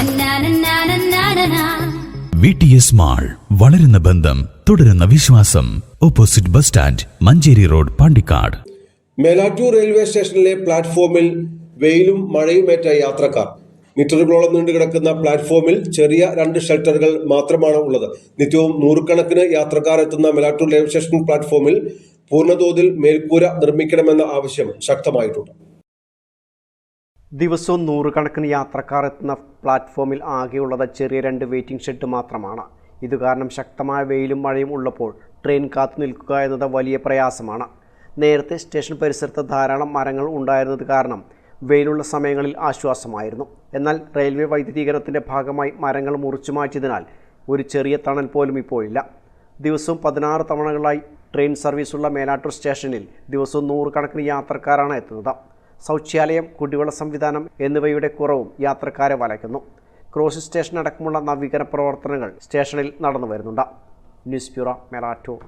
നന്നാനന്നാനന്നാനനാ. V T S mall വളരുന്ന ബന്ധം തുടരുന്ന വിശ്വാസം. Opposite bus stand Manjeri road Pandikkad. Melattur railway സ്റ്റേഷനിലെ പ്ലാറ്റ്ഫോമിൽ വെയിലും മഴയുമേറ്റ യാത്രക്കാർ. മീറ്ററുകളോളം നീണ്ടുകിടക്കുന്ന പ്ലാറ്റ്ഫോമിൽ ചെറിയ രണ്ട് ഷെൽട്ടറുകൾ മാത്രമാണ് ഉള്ളത്. നിത്യവും നൂറുകണക്കിന് യാത്രക്കാർ എത്തുന്ന മേലാറ്റൂർ റെയിൽവേ സ്റ്റേഷൻ പ്ലാറ്റ്ഫോമിൽ പൂർണതോതിൽ മേൽക്കൂര നിർമ്മിക്കണമെന്ന ആവശ്യം ശക്തമായിട്ടുണ്ട്. ദിവസവും നൂറുകണക്കിന് യാത്രക്കാർ എത്തുന്ന പ്ലാറ്റ്ഫോമിൽ ആകെയുള്ളത് ചെറിയ രണ്ട് വെയിറ്റിംഗ് ഷെഡ് മാത്രമാണ്. ഇത് കാരണം ശക്തമായ വെയിലും മഴയും ഉള്ളപ്പോൾ ട്രെയിൻ കാത്തു നിൽക്കുക എന്നത് വലിയ പ്രയാസമാണ്. നേരത്തെ സ്റ്റേഷൻ പരിസരത്ത് ധാരാളം മരങ്ങൾ ഉണ്ടായിരുന്നത് കാരണം വെയിലുള്ള സമയങ്ങളിൽ ആശ്വാസമായിരുന്നു. എന്നാൽ റെയിൽവേ വൈദ്യുതീകരണത്തിന്റെ ഭാഗമായി മരങ്ങൾ മുറിച്ചു മാറ്റിയതിനാൽ ഒരു ചെറിയ തണൽ പോലും ഇപ്പോഴില്ല. ദിവസവും പതിനാറ് തവണകളായി ട്രെയിൻ സർവീസുള്ള മേലാട്ടൂർ സ്റ്റേഷനിൽ ദിവസവും നൂറുകണക്കിന് യാത്രക്കാരാണ് എത്തുന്നത്. ശൗചാലയം കുടിവെള്ള സംവിധാനം എന്നിവയുടെ കുറവും യാത്രക്കാരെ വലയ്ക്കുന്നു. ക്രോസ് സ്റ്റേഷൻ അടക്കമുള്ള നവീകരണ പ്രവർത്തനങ്ങൾ സ്റ്റേഷനിൽ നടന്നു വരുന്നുണ്ട് ന്യൂസ് ബ്യൂറോ മേലാറ്റൂർ.